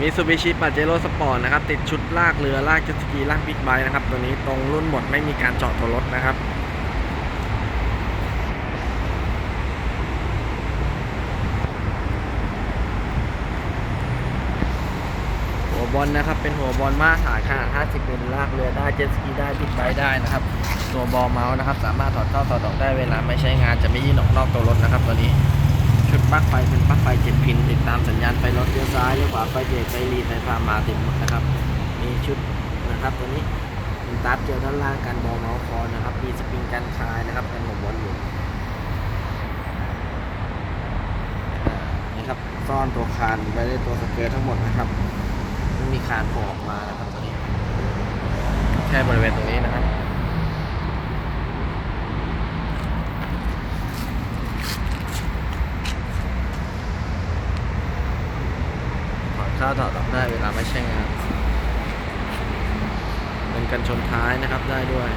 มีซูบิชิปาเจโร่สปอร์ตนะครับ ติดชุดลากเรือ ลากเจ็ตสกี ลากบิ๊กไบค์นะครับ ตัวนี้ตรงรุ่นหมดไม่มีการเจาะตัวรถนะครับหัวบอลนะครับเป็นหัวบอลมาตรฐานขนาด 50มิลลากเรือได้เจ็ตสกีได้บิ๊กไบค์ได้นะครับ ตัวบอลเมาส์นะครับ สามารถถอดเข้าถอดออกได้เวลาไม่ใช้งานจะไม่ยื่นออกนอกตัวรถนะครับตัวนี้ ชุดปลั๊กไฟเป็นปลั๊กไฟเจ็ดพิน ติดตามสัญญาณไฟรถเลี้ยวซ้ายเลี้ยวขวาไฟเบรกไฟรีไฟฟ้ามาติดหมดนะครับ มีชุดนะครับตัวนี้เป็นตัดเจลด้านล่างกันบอเมาส์คอนะครับ มีสปริงกันคลายนะครับเป็นหัวบอลอยู่นี่ครับซ่อนตัวคานไว้ในตัวสเกิร์ตทั้งหมดนะครับไม่มีคานโผล่ออกมานะครับตัวนี้แค่บริเวณตรงนี้นะครับ ถอดเข้าวถอดออกได้เวลาไม่ใช่งานเป็นกันชนท้ายนะครับได้ด้วย